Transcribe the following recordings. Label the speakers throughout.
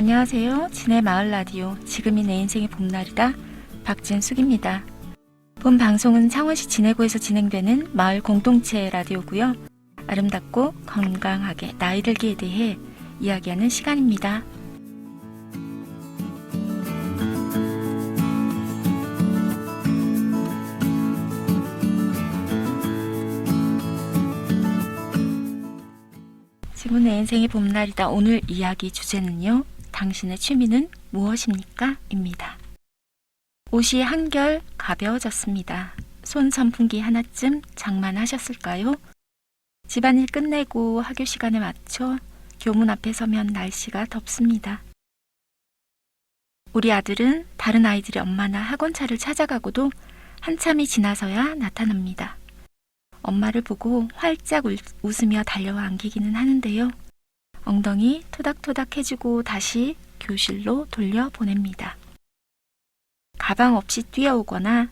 Speaker 1: 안녕하세요. 진해 마을 라디오 지금이 내 인생의 봄날이다. 박진숙입니다. 본 방송은 창원시 진해구에서 진행되는 마을 공동체 라디오고요. 아름답고 건강하게 나이 들기에 대해 이야기하는 시간입니다. 지금 내 인생의 봄날이다. 오늘 이야기 주제는요. 당신의 취미는 무엇입니까? 입니다. 옷이 한결 가벼워졌습니다. 손 선풍기 하나쯤 장만하셨을까요? 집안일 끝내고 학교 시간에 맞춰 교문 앞에 서면 날씨가 덥습니다. 우리 아들은 다른 아이들이 엄마나 학원차를 찾아가고도 한참이 지나서야 나타납니다. 엄마를 보고 활짝 울- 웃으며 달려와 안기기는 하는데요. 엉덩이 토닥토닥 해주고 다시 교실로 돌려보냅니다. 가방 없이 뛰어오거나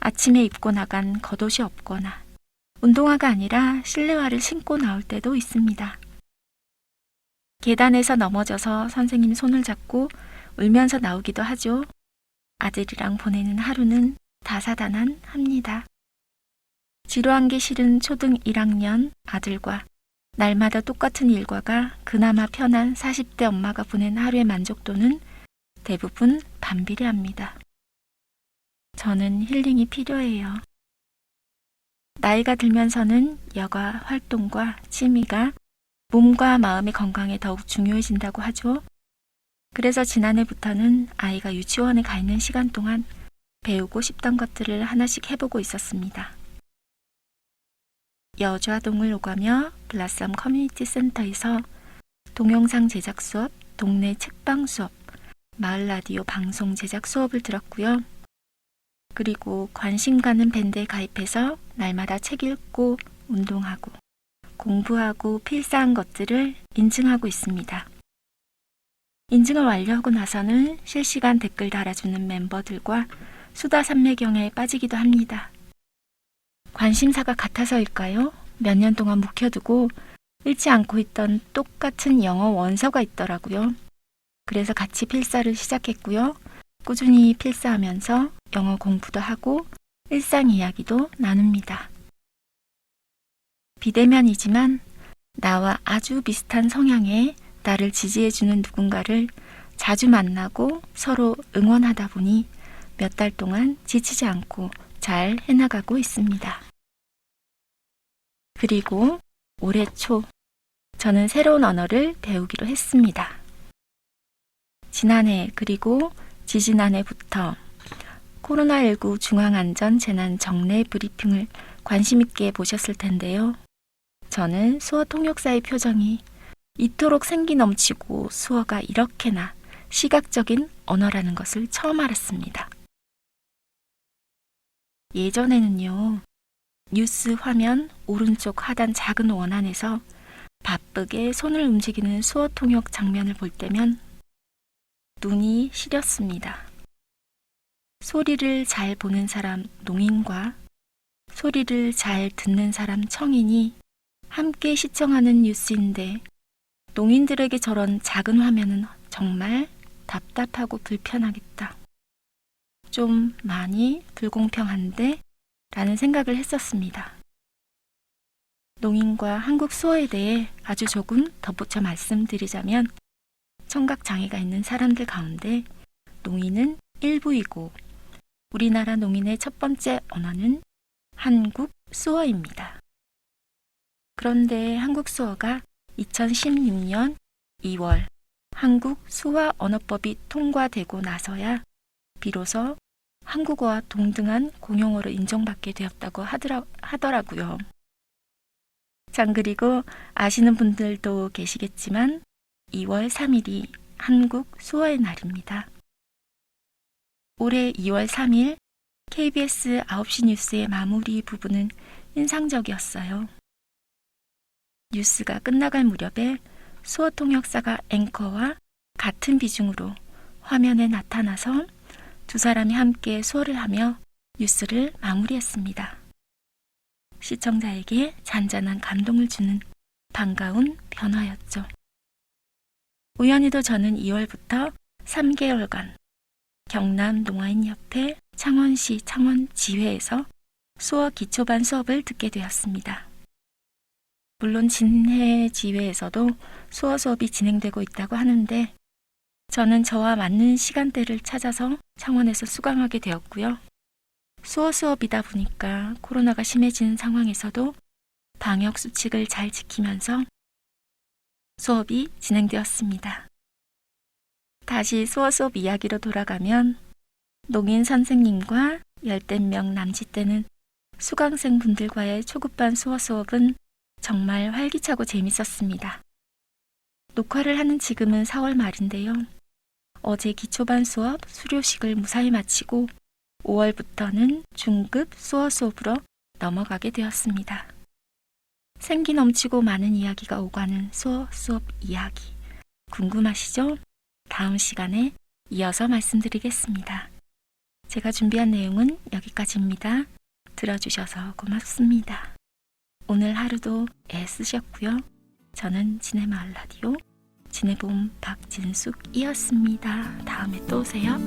Speaker 1: 아침에 입고 나간 겉옷이 없거나 운동화가 아니라 실내화를 신고 나올 때도 있습니다. 계단에서 넘어져서 선생님 손을 잡고 울면서 나오기도 하죠. 아들이랑 보내는 하루는 다사다난합니다. 지루한 게 싫은 초등 1학년 아들과 날마다 똑같은 일과가 그나마 편한 40대 엄마가 보낸 하루의 만족도는 대부분 반비례합니다. 저는 힐링이 필요해요. 나이가 들면서는 여가 활동과 취미가 몸과 마음의 건강에 더욱 중요해진다고 하죠. 그래서 지난해부터는 아이가 유치원에 가 있는 시간 동안 배우고 싶던 것들을 하나씩 해보고 있었습니다. 여좌동을 오가며 블라썸 커뮤니티 센터에서 동영상 제작 수업, 동네 책방 수업, 마을 라디오 방송 제작 수업을 들었고요. 그리고 관심 가는 밴드에 가입해서 날마다 책 읽고 운동하고 공부하고 필사한 것들을 인증하고 있습니다. 인증을 완료하고 나서는 실시간 댓글 달아주는 멤버들과 수다 산매경에 빠지기도 합니다. 관심사가 같아서일까요? 몇 년 동안 묵혀두고 읽지 않고 있던 똑같은 영어 원서가 있더라고요. 그래서 같이 필사를 시작했고요. 꾸준히 필사하면서 영어 공부도 하고 일상 이야기도 나눕니다. 비대면이지만 나와 아주 비슷한 성향의 나를 지지해주는 누군가를 자주 만나고 서로 응원하다 보니 몇 달 동안 지치지 않고 잘 해나가고 있습니다. 그리고 올해 초 저는 새로운 언어를 배우기로 했습니다. 지난해 그리고 지지난해부터 코로나19 중앙안전 재난 정례 브리핑을 관심 있게 보셨을 텐데요. 저는 수어 통역사의 표정이 이토록 생기 넘치고 수어가 이렇게나 시각적인 언어라는 것을 처음 알았습니다. 예전에는요, 뉴스 화면 오른쪽 하단 작은 원안에서 바쁘게 손을 움직이는 수어 통역 장면을 볼 때면 눈이 시렸습니다. 소리를 잘 보는 사람 농인과 소리를 잘 듣는 사람 청인이 함께 시청하는 뉴스인데 농인들에게 저런 작은 화면은 정말 답답하고 불편하겠다. 좀 많이 불공평한데? 라는 생각을 했었습니다. 농인과 한국 수어에 대해 아주 조금 덧붙여 말씀드리자면 청각 장애가 있는 사람들 가운데 농인은 일부이고 우리나라 농인의 첫 번째 언어는 한국 수어입니다. 그런데 한국 수어가 2016년 2월 한국 수화 언어법이 통과되고 나서야 비로소 한국어와 동등한 공용어로 인정받게 되었다고 하더라, 하더라고요. 참 그리고 아시는 분들도 계시겠지만 2월 3일이 한국 수어의 날입니다. 올해 2월 3일 KBS 9시 뉴스의 마무리 부분은 인상적이었어요. 뉴스가 끝나갈 무렵에 수어 통역사가 앵커와 같은 비중으로 화면에 나타나서 두 사람이 함께 수어를 하며 뉴스를 마무리했습니다. 시청자에게 잔잔한 감동을 주는 반가운 변화였죠. 우연히도 저는 2월부터 3개월간 경남 농아인협회 창원시 창원지회에서 수어 기초반 수업을 듣게 되었습니다. 물론 진해 지회에서도 수어 수업이 진행되고 있다고 하는데 저는 저와 맞는 시간대를 찾아서 창원에서 수강하게 되었고요. 수어 수업이다 보니까 코로나가 심해지는 상황에서도 방역 수칙을 잘 지키면서 수업이 진행되었습니다. 다시 수어 수업 이야기로 돌아가면 농인 선생님과 열댓 명 남짓되는 수강생 분들과의 초급반 수어 수업은 정말 활기차고 재밌었습니다. 녹화를 하는 지금은 4월 말인데요. 어제 기초반 수업 수료식을 무사히 마치고 5월부터는 중급 수어 수업으로 넘어가게 되었습니다. 생기 넘치고 많은 이야기가 오가는 수어 수업 이야기. 궁금하시죠? 다음 시간에 이어서 말씀드리겠습니다. 제가 준비한 내용은 여기까지입니다. 들어주셔서 고맙습니다. 오늘 하루도 애쓰셨고요. 저는 지네마을 라디오 지네봄 박진숙이었습니다. 다음에 또 오세요.